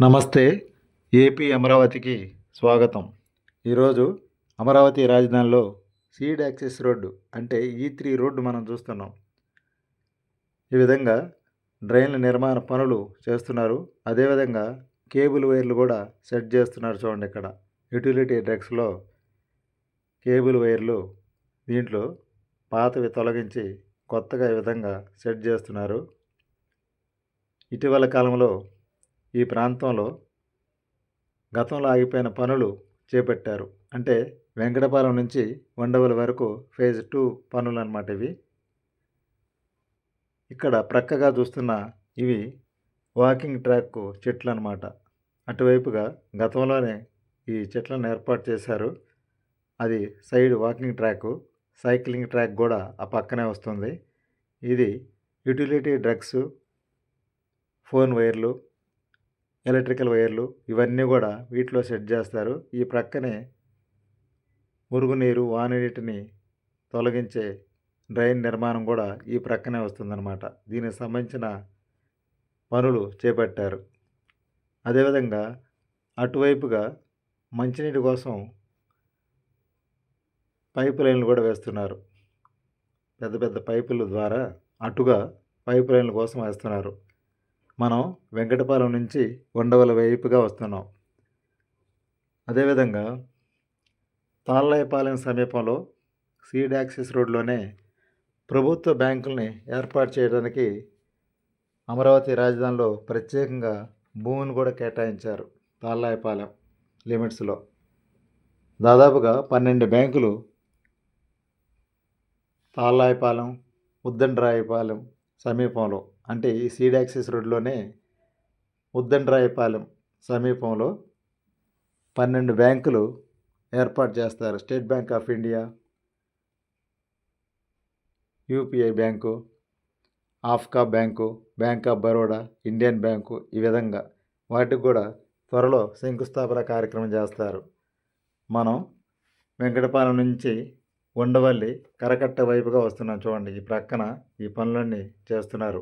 నమస్తే ఏపీ అమరావతికి స్వాగతం. ఈరోజు అమరావతి రాజధానిలో సీడ్ యాక్సెస్ రోడ్డు అంటే ఈ త్రీ రోడ్డు మనం చూస్తున్నాం. ఈ విధంగా డ్రైన్ల నిర్మాణ పనులు చేస్తున్నారు. అదేవిధంగా కేబుల్ వైర్లు కూడా సెట్ చేస్తున్నారు చూడండి ఇక్కడ. యూటిలిటీ డ్రగ్స్లో కేబుల్ వైర్లు దీంట్లో పాతవి తొలగించి కొత్తగా ఈ విధంగా సెట్ చేస్తున్నారు. ఇటీవల కాలంలో ఈ ప్రాంతంలో గతంలో ఆగిపోయిన పనులు చేపట్టారు. అంటే వెంకటపాలెం నుంచి వండవల వరకు ఫేజ్ టూ పనులు అన్నమాట ఇవి. ఇక్కడ ప్రక్కగా చూస్తున్న ఇవి వాకింగ్ ట్రాక్ చెట్లు అనమాట అటువైపుగా గతంలోనే ఈ చెట్లను ఏర్పాటు చేశారు. అది side walking track cycling track కూడా ఆ పక్కనే వస్తుంది. ఇది యూటిలిటీ డ్రగ్స్ ఫోన్ వైర్లు ఎలక్ట్రికల్ వైర్లు ఇవన్నీ కూడా వీటిలో సెట్ చేస్తారు. ఈ ప్రక్కనే మురుగునీరు వాననీటిని తొలగించే డ్రైన్ నిర్మాణం కూడా ఈ ప్రక్కనే వస్తుందన్నమాట. దీనికి సంబంధించిన పనులు చేపట్టారు. అదేవిధంగా అటువైపుగా మంచినీటి కోసం పైపు లైన్లు కూడా వేస్తున్నారు. పెద్ద పెద్ద పైపుల ద్వారా అటుగా పైపు లైన్ల కోసం వేస్తున్నారు. మనం వెంకటపాలెం నుంచి ఉండవల వైపుగా వస్తున్నాం. అదేవిధంగా తాళ్ళాయపాలెం సమీపంలో సీడ్ యాక్సిస్ రోడ్లోనే ప్రభుత్వ బ్యాంకుల్ని ఏర్పాటు చేయడానికి అమరావతి రాజధానిలో ప్రత్యేకంగా భూమిని కూడా కేటాయించారు తాళ్ళాయపాలెం లిమిట్స్లో. దాదాపుగా పన్నెండు బ్యాంకులు తాళ్ళాయపాలెం ఉద్దండరాయపాలెం సమీపంలో అంటే ఈ సీడ్ యాక్సిస్ రోడ్లోనే ఉద్దండరాయపాలెం సమీపంలో పన్నెండు బ్యాంకులు ఏర్పాటు చేస్తారు. State Bank of India UPI bank ఆఫ్కా bank Bank of Baroda Indian Bank ఈ విధంగా వాటికి కూడా త్వరలో శంకుస్థాపన కార్యక్రమం చేస్తారు. మనం వెంకటపాలెం నుంచి ఉండవల్లి కరకట్ట వైపుగా వస్తున్నాం చూడండి ఈ ప్రక్కన ఈ పనులన్నీ చేస్తున్నారు.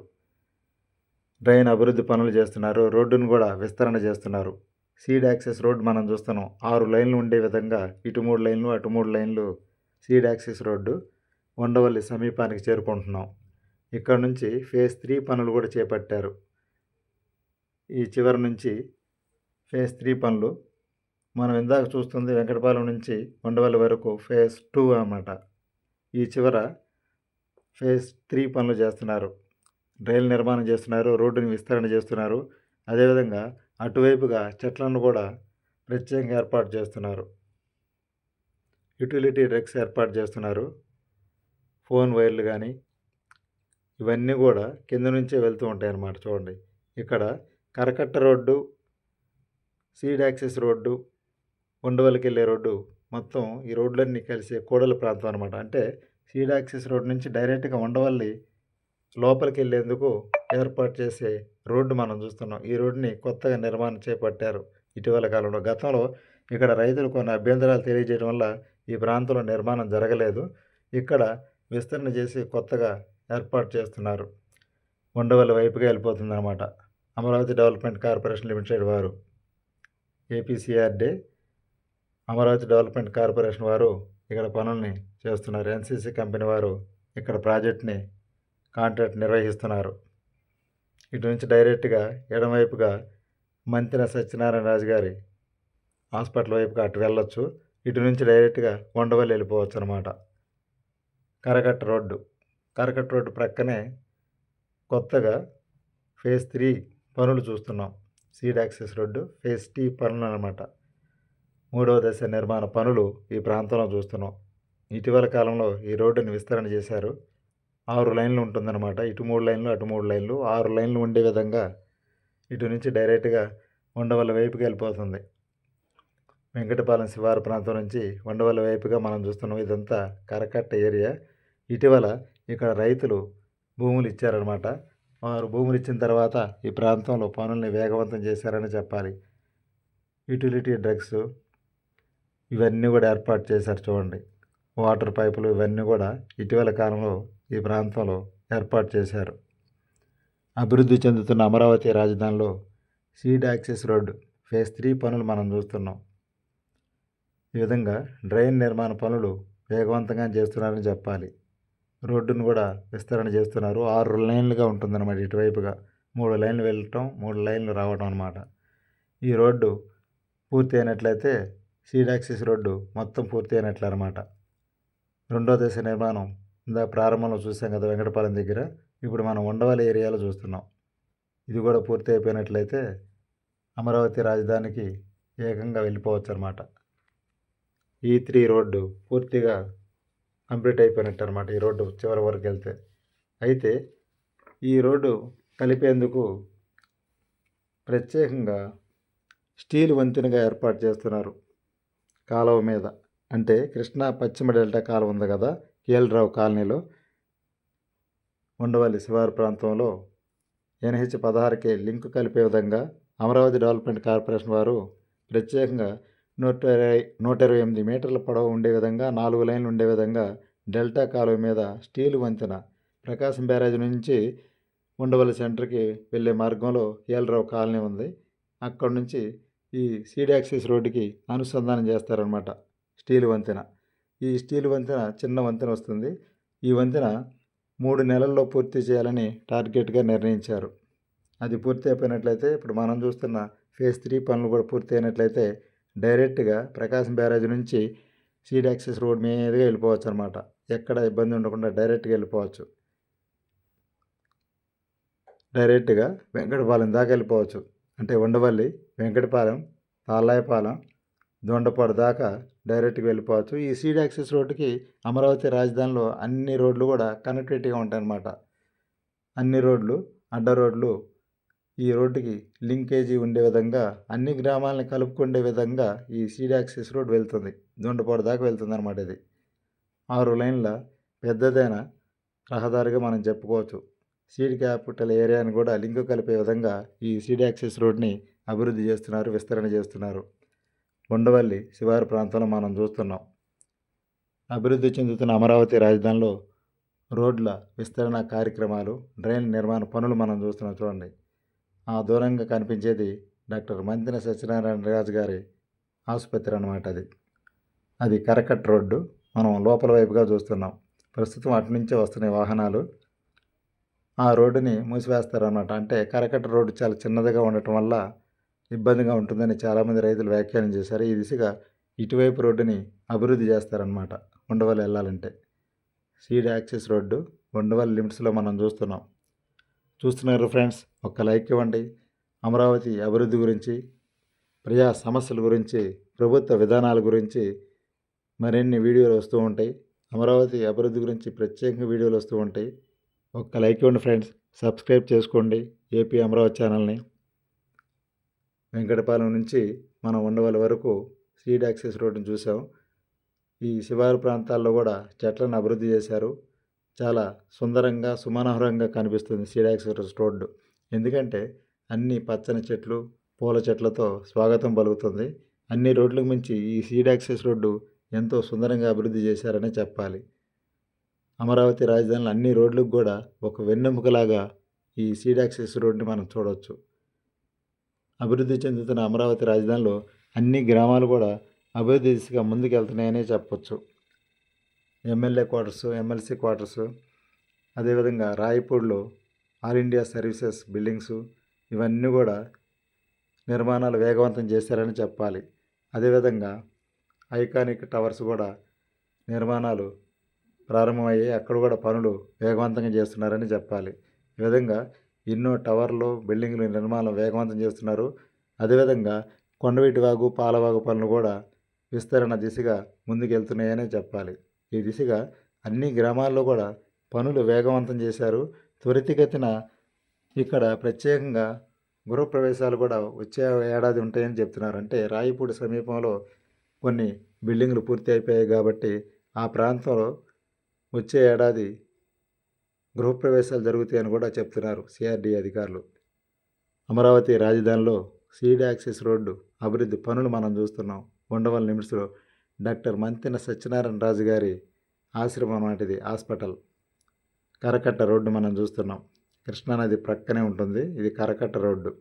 డ్రైన్ అభివృద్ధి పనులు చేస్తున్నారు. రోడ్డును కూడా విస్తరణ చేస్తున్నారు. సీడ్ యాక్సెస్ రోడ్ మనం చూస్తున్నాం. ఆరు లైన్లు ఉండే విధంగా ఇటు మూడు లైన్లు అటు మూడు లైన్లు సీడ్ యాక్సెస్ రోడ్డు ఉండవల్లి సమీపానికి చేరుకుంటున్నాం. ఇక్కడ నుంచి ఫేజ్ త్రీ పనులు కూడా చేపట్టారు. ఈ చివరి నుంచి ఫేజ్ త్రీ పనులు మనం ఇందాక చూస్తుంది వెంకటపాలెం నుంచి ఉండవల్లి వరకు ఫేజ్ టూ అన్నమాట. ఈ చివర ఫేజ్ త్రీ పనులు చేస్తున్నారు. రైలు నిర్మాణం చేస్తున్నారు రోడ్డుని విస్తరణ చేస్తున్నారు. అదేవిధంగా అటువైపుగా చెట్లను కూడా ప్రత్యేకంగా ఏర్పాటు చేస్తున్నారు. యూటిలిటీ డెక్స్ ఏర్పాటు చేస్తున్నారు. ఫోన్ వైర్లు కానీ ఇవన్నీ కూడా కింద నుంచే వెళ్తూ ఉంటాయి అన్నమాట చూడండి. ఇక్కడ కరకట్ట రోడ్డు సీడ్ యాక్సెస్ రోడ్డు ఉండవల్లికి వెళ్ళే రోడ్డు మొత్తం ఈ రోడ్లన్నీ కలిసే కూడల ప్రాంతం అనమాట అంటే సీడ్ యాక్సెస్ రోడ్ నుంచి డైరెక్ట్గా ఉండవల్లి లోపలికి వెళ్ళేందుకు ఏర్పాటు చేసే రోడ్డు మనం చూస్తున్నాం. ఈ రోడ్డుని కొత్తగా నిర్మాణం చేపట్టారు ఇటీవల కాలంలో. గతంలో ఇక్కడ రైతులు కొన్ని అభ్యంతరాలు తెలియజేయడం వల్ల ఈ ప్రాంతంలో నిర్మాణం జరగలేదు. ఇక్కడ విస్తరణ చేసి కొత్తగా ఏర్పాటు చేస్తున్నారు. ఉండవల్లి వైపుగా వెళ్ళిపోతుందన్నమాట. అమరావతి డెవలప్మెంట్ కార్పొరేషన్ లిమిటెడ్ వారు. ఏపీసీఆర్డే అమరావతి డెవలప్మెంట్ కార్పొరేషన్ వారు ఇక్కడ పనుల్ని చేస్తున్నారు. ఎన్సీసీ కంపెనీ వారు ఇక్కడ ప్రాజెక్ట్ని కాంట్రాక్ట్ నిర్వహిస్తున్నారు. ఇటు నుంచి డైరెక్ట్గా ఎడమవైపుగా మంతిన సత్యనారాయణ రాజు గారి హాస్పిటల్ వైపుగా అటు వెళ్ళొచ్చు. ఇటు నుంచి డైరెక్ట్గా ఉండవల్లి వెళ్ళిపోవచ్చు అనమాట కరకట్ట రోడ్డు. కరకట్ట రోడ్డు ప్రక్కనే కొత్తగా ఫేజ్ త్రీ పనులు చూస్తున్నాం. Seed access road phase three పనులు అనమాట మూడవ దశ నిర్మాణ పనులు ఈ ప్రాంతంలో చూస్తున్నాం. ఇటీవల కాలంలో ఈ రోడ్డుని విస్తరణ చేశారు. ఆరు లైన్లు ఉంటుందన్నమాట. ఇటు మూడు లైన్లు అటు మూడు లైన్లు. ఆరు లైన్లు ఉండే విధంగా ఇటు నుంచి డైరెక్ట్గా ఉండవల్ల వైపుకి వెళ్ళిపోతుంది. వెంకటపాలెం శివారు ప్రాంతం నుంచి ఉండవల్ల వైపుగా మనం చూస్తున్నాం. ఇదంతా కరకట్ట ఏరియా. ఇటీవల ఇక్కడ రైతులు భూములు ఇచ్చారనమాట వారు భూములు ఇచ్చిన తర్వాత ఈ ప్రాంతంలో పనుల్ని వేగవంతం చేశారని చెప్పాలి. యూటిలిటీ డ్రగ్స్ ఇవన్నీ కూడా ఏర్పాటు చేశారు చూడండి. వాటర్ పైపులు ఇవన్నీ కూడా ఇటీవల కాలంలో ఈ ప్రాంతంలో ఏర్పాటు చేశారు. అభివృద్ధి చెందుతున్న అమరావతి రాజధానిలో seed access road phase three పనులు మనం చూస్తున్నాం. ఈ విధంగా డ్రైన్ నిర్మాణ పనులు వేగవంతంగా చేస్తున్నారని చెప్పాలి. రోడ్డును కూడా విస్తరణ చేస్తున్నారు. ఆరు లైన్లుగా ఉంటుందన్నమాట ఇటువైపుగా. మూడు లైన్లు వెళ్ళటం మూడు లైన్లు రావడం అనమాట ఈ రోడ్డు పూర్తి అయినట్లయితే సీడాక్సిస్ రోడ్డు మొత్తం పూర్తి అయినట్లు అనమాట రెండో దశ నిర్మాణం ఇందా ప్రారంభంలో చూసాం కదా వెంకటపాలెం దగ్గర. ఇప్పుడు మనం ఉండవల్లి ఏరియాలో చూస్తున్నాం. ఇది కూడా పూర్తి అయిపోయినట్లయితే అమరావతి రాజధానికి ఏకంగా వెళ్ళిపోవచ్చు అనమాట ఈ త్రీ రోడ్డు పూర్తిగా కంప్లీట్ అయిపోయినట్టు అనమాట ఈ రోడ్డు చివరి వరకు వెళ్తే. అయితే ఈ రోడ్డు కలిపేందుకు ప్రత్యేకంగా స్టీల్ వంతెనగా ఏర్పాటు చేస్తున్నారు. కాలువ మీద. అంటే కృష్ణా పశ్చిమ డెల్టా కాలువ ఉంది కదా కేఎల్రావు కాలనీలో. ఉండవల్లి శివారు ప్రాంతంలో ఎన్హెచ్ పదహారుకి లింక్ కలిపే విధంగా అమరావతి డెవలప్మెంట్ కార్పొరేషన్ వారు ప్రత్యేకంగా నూట ఇరవై నూట ఇరవై ఎనిమిది మీటర్ల పొడవు ఉండే విధంగా నాలుగు లైన్లు ఉండే విధంగా డెల్టా కాలువ మీద స్టీల్ వంతెన ప్రకాశం బ్యారేజ్ నుంచి ఉండవల్లి సెంటర్కి వెళ్ళే మార్గంలో ఏలరావు కాలనీ ఉంది. అక్కడ నుంచి ఈ సీడ్ యాక్సిస్ రోడ్డుకి అనుసంధానం చేస్తారనమాట స్టీల్ వంతెన. ఈ స్టీల్ వంతెన చిన్న వంతెన వస్తుంది. ఈ వంతెన మూడు నెలల్లో పూర్తి చేయాలని టార్గెట్గా నిర్ణయించారు. అది పూర్తి అయిపోయినట్లయితే ఇప్పుడు మనం చూస్తున్న ఫేజ్ త్రీ పనులు కూడా పూర్తి అయినట్లయితే డైరెక్ట్గా ప్రకాశం బ్యారేజ్ నుంచి సీడ్ యాక్సెస్ రోడ్ మీదుగా వెళ్ళిపోవచ్చు అనమాట ఎక్కడ ఇబ్బంది ఉండకుండా డైరెక్ట్గా వెళ్ళిపోవచ్చు. డైరెక్ట్గా వెంకటపాలెం దాకా వెళ్ళిపోవచ్చు. అంటే ఉండవల్లి వెంకటపాలెం తాళ్ళాయపాలెం దొండపాడు దాకా డైరెక్ట్గా వెళ్ళిపోవచ్చు. ఈ సీడ్ యాక్సెస్ రోడ్డుకి అమరావతి రాజధానిలో అన్ని రోడ్లు కూడా కనెక్టివిటీగా ఉంటాయన్నమాట. అన్ని రోడ్లు అడ్డ రోడ్లు ఈ రోడ్డుకి లింకేజీ ఉండే విధంగా అన్ని గ్రామాలని కలుపుకుండే విధంగా ఈ సీడ్ యాక్సెస్ రోడ్ వెళ్తుంది. దొండపాడు దాకా వెళ్తుంది అనమాట ఇది. ఆరు లైన్ల పెద్దదైన రహదారిగా మనం చెప్పుకోవచ్చు. సీడ్ క్యాపిటల్ ఏరియాని కూడా లింక్ కలిపే విధంగా ఈ సీడ్ యాక్సెస్ రోడ్ని అభివృద్ధి చేస్తున్నారు విస్తరణ చేస్తున్నారు. ఉండవల్లి శివారు ప్రాంతంలో మనం చూస్తున్నాం. అభివృద్ధి చెందుతున్న అమరావతి రాజధానిలో రోడ్ల విస్తరణ కార్యక్రమాలు డ్రైన్ నిర్మాణ పనులు మనం చూస్తున్నాం చూడండి. ఆ దూరంగా కనిపించేది డాక్టర్ మంతిన సత్యనారాయణ రాజు గారి ఆసుపత్రి అన్నమాట అది. అది కరకట్ రోడ్డు మనం లోపల వైపుగా చూస్తున్నాం. ప్రస్తుతం అటు నుంచే వస్తున్నాయి వాహనాలు. ఆ రోడ్డుని మూసివేస్తారన్నమాట. అంటే కరకట్ట రోడ్డు చాలా చిన్నదిగా ఉండటం వల్ల ఇబ్బందిగా ఉంటుందని చాలామంది రైతులు వ్యాఖ్యానం చేశారు. ఈ దిశగా ఇటువైపు రోడ్డుని అభివృద్ధి చేస్తారనమాట ఉండవల్లి వెళ్ళాలంటే. సీడ్ యాక్సెస్ రోడ్డు ఉండవల్లి లిమిట్స్లో మనం చూస్తున్నాం. చూస్తున్నారు ఫ్రెండ్స్ ఒక్క లైక్ ఇవ్వండి. అమరావతి అభివృద్ధి గురించి ప్రజా సమస్యల గురించి ప్రభుత్వ విధానాల గురించి మరిన్ని వీడియోలు వస్తూ ఉంటాయి. అమరావతి అభివృద్ధి గురించి ప్రత్యేకంగా వీడియోలు వస్తూ ఉంటాయి. ఒక్క లైక్ ఇవ్వండి ఫ్రెండ్స్. సబ్స్క్రైబ్ చేసుకోండి. ఏపీ అమరావతి ఛానల్ని. వెంకటపాలెం నుంచి మనం ఉండవల వరకు సీడ్ యాక్సెస్ రోడ్డుని చూసాం. ఈ శివారు ప్రాంతాల్లో కూడా చెట్లను అభివృద్ధి చేశారు. చాలా సుందరంగా సుమనోహరంగా కనిపిస్తుంది సీడ్ యాక్సెస్ రోడ్డు. ఎందుకంటే అన్ని పచ్చని చెట్లు పూల చెట్లతో స్వాగతం పలుకుతుంది. అన్ని రోడ్లకు మించి ఈ సీడ్ యాక్సెస్ రోడ్డు ఎంతో సుందరంగా అభివృద్ధి చేశారనే చెప్పాలి. అమరావతి రాజధానిలో అన్ని రోడ్లకు కూడా ఒక వెన్నెముకలాగా ఈ సీడ్ యాక్సెస్ రోడ్ని మనం చూడవచ్చు అభివృద్ధి చెందుతున్న అమరావతి రాజధానిలో అన్ని గ్రామాలు కూడా అభివృద్ధి దిశగా ముందుకెళ్తున్నాయనే చెప్పొచ్చు. ఎమ్మెల్యే క్వార్టర్స్ ఎమ్మెల్సీ క్వార్టర్స్ అదేవిధంగా రాయపూడిలో ఆల్ ఇండియా సర్వీసెస్ బిల్డింగ్స్ ఇవన్నీ కూడా నిర్మాణాలు వేగవంతం చేశారని చెప్పాలి. అదేవిధంగా ఐకానిక్ టవర్స్ కూడా నిర్మాణాలు ప్రారంభమయ్యాయి. అక్కడ కూడా పనులు వేగవంతంగా చేస్తున్నారని చెప్పాలి. ఈ విధంగా ఎన్నో టవర్లు బిల్డింగ్లు నిర్మాణం వేగవంతం చేస్తున్నారు. అదేవిధంగా కొండవీటి వాగు పాలవాగు పనులు కూడా విస్తరణ దిశగా ముందుకెళ్తున్నాయనే చెప్పాలి. ఈ దిశగా అన్ని గ్రామాల్లో కూడా పనులు వేగవంతం చేశారు. త్వరితగతిన ఇక్కడ ప్రత్యేకంగా గృహప్రవేశాలు కూడా వచ్చే ఏడాది ఉంటాయని చెప్తున్నారు. అంటే రాయపూడి సమీపంలో కొన్ని బిల్డింగ్లు పూర్తి అయిపోయాయి కాబట్టి ఆ ప్రాంతంలో వచ్చే ఏడాది గృహప్రవేశాలు జరుగుతాయని కూడా చెప్తున్నారు సిఆర్డీ అధికారులు. అమరావతి రాజధానిలో సీడ్ యాక్సెస్ రోడ్డు అభివృద్ధి పనులు మనం చూస్తున్నాం. ఉండవల్ నిమిషంలో డాక్టర్ మంతెన సత్యనారాయణ రాజు గారి ఆశ్రమం లాంటిది హాస్పిటల్. కరకట్ట రోడ్డు మనం చూస్తున్నాం. కృష్ణానది ప్రక్కనే ఉంటుంది. ఇది కరకట్ట రోడ్డు.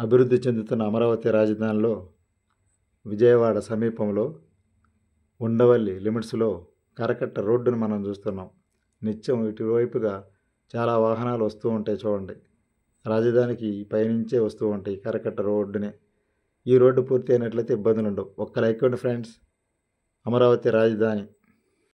అభివృద్ధి చెందుతున్న అమరావతి రాజధానిలో విజయవాడ సమీపంలో ఉండవల్లి లిమిట్స్లో కరకట్ట రోడ్డును మనం చూస్తున్నాం. నిత్యం ఇటువైపుగా చాలా వాహనాలు వస్తూ ఉంటాయి చూడండి. రాజధానికి పైనుంచే వస్తూ ఉంటాయి కరకట్ట రోడ్డునే. ఈ రోడ్డు పూర్తి అయినట్లయితే ఇబ్బందులు ఉండవు ఒక్క లైక్ ఫ్రెండ్స్. అమరావతి రాజధాని.